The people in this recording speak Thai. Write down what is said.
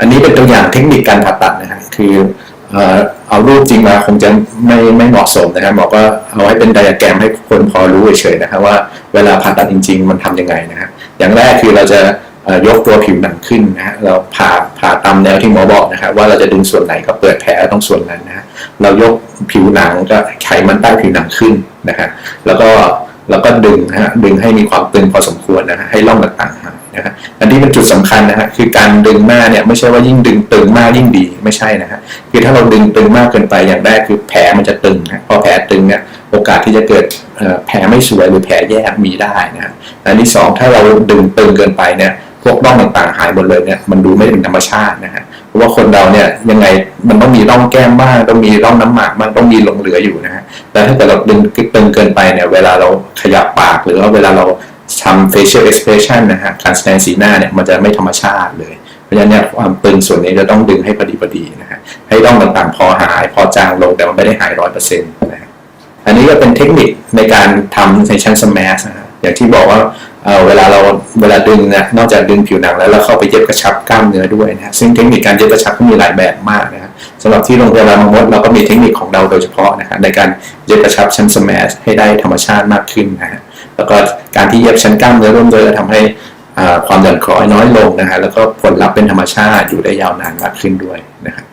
อันนี้เป็นตัวอย่างเทคนิคการผ่าตัดนะฮะคือเอ่อเอารูปจริงมาคงจะไม่ไม่เหมาะสมนะครับหมอก็เอาไว้เป็นไดอะแกรมให้คนพอรู้เฉยๆนะครับว่าเวลาผ่าตัดจริง ๆ มันทำยังไงนะฮะอย่างแรกคือเราจะยกตัวผิวหนังขึ้นนะฮะเราผ่าผ่าตามแนวที่หมอบอกนะครับว่าเราจะดึงส่วนไหนก็เปิดแผลตรงส่วนนั้นนะฮะเรายกผิวหนังก็ไขมันใต้ผิวหนังขึ้นนะฮะแล้วก็แล้วก็ดึงนะฮะดึงให้มีความตึงพอสมควรนะฮะให้ร่องต่างๆหา นะฮะอันนี้เป็นจุดสำคัญนะฮะคือการดึงมากเนี่ยไม่ใช่ว่ายิ่งดึงตึงมากยิ่งดีไม่ใช่นะฮะคือถ้าเราดึงตึงมากเกินไปอย่างแรกคือแผลมันจะตึงนะพอแผลตึงเนี่ยโอกาสที่จะเกิดแผลไม่สวยหรือแผลแยกมีได้นะฮะอันที่สองถ้าเราดึงตึงเกินไปเนี่ยพวกร่องต่างๆหายหมดเลยเนี่ยมันดูไม่เป็นธรรมชาตินะฮะเพราะว่าคนเราเนี่ยยังไงมันต้องมีร่องแก้มบ้างต้องมีร่องน้ำหมากบ้างต้องมีหลงเหลืออยู่นะฮะแต่ถ้าเกิดเราดึงตึงเกินไปเนี่ยเวลาเราขยับปากหรือว่าเวลาเรา ทำ facial expression นะฮะการแสดงสีหน้าเนี่ยมันจะไม่ธรรมชาติเลย เพราะฉะนั้นเนี่ยความตึงส่วนนี้จะต้องดึงให้พอดีพอดีนะฮะให้ร่องต่างๆ พอหายพอจางลงแต่มันไม่ได้หายร้อยเปอร์เซ็นต์นะฮะอันนี้ก็เป็นเทคนิคในการทำในชั้น smash นะฮะอย่างที่บอกว่าเออเวลาเราเวลาดึงนะนอกจากดึงผิวหนังแล้วเราเข้าไปเย็บกระชับกล้ามเนื้อด้วยนะฮะซึ่งเทคนิคการเย็บกระชับก็มีหลายแบบมากนะฮะสำหรับที่โรงพยาบาลบางมดเราก็มีเทคนิคของเราโดยเฉพาะนะฮะในการเย็บกระชับชั้น smash ให้ได้ธรรมชาติมากขึ้นนะฮะแล้วก็ ที่เย็บชั้นกล้ามเนื้อร่วมด้วยจะทำให้ความหย่อนคล้อยน้อยลงนะฮะแล้วก็ผลลัพธ์เป็นธรรมชาติอยู่ได้ยาวนานมากขึ้นด้วยนะครับ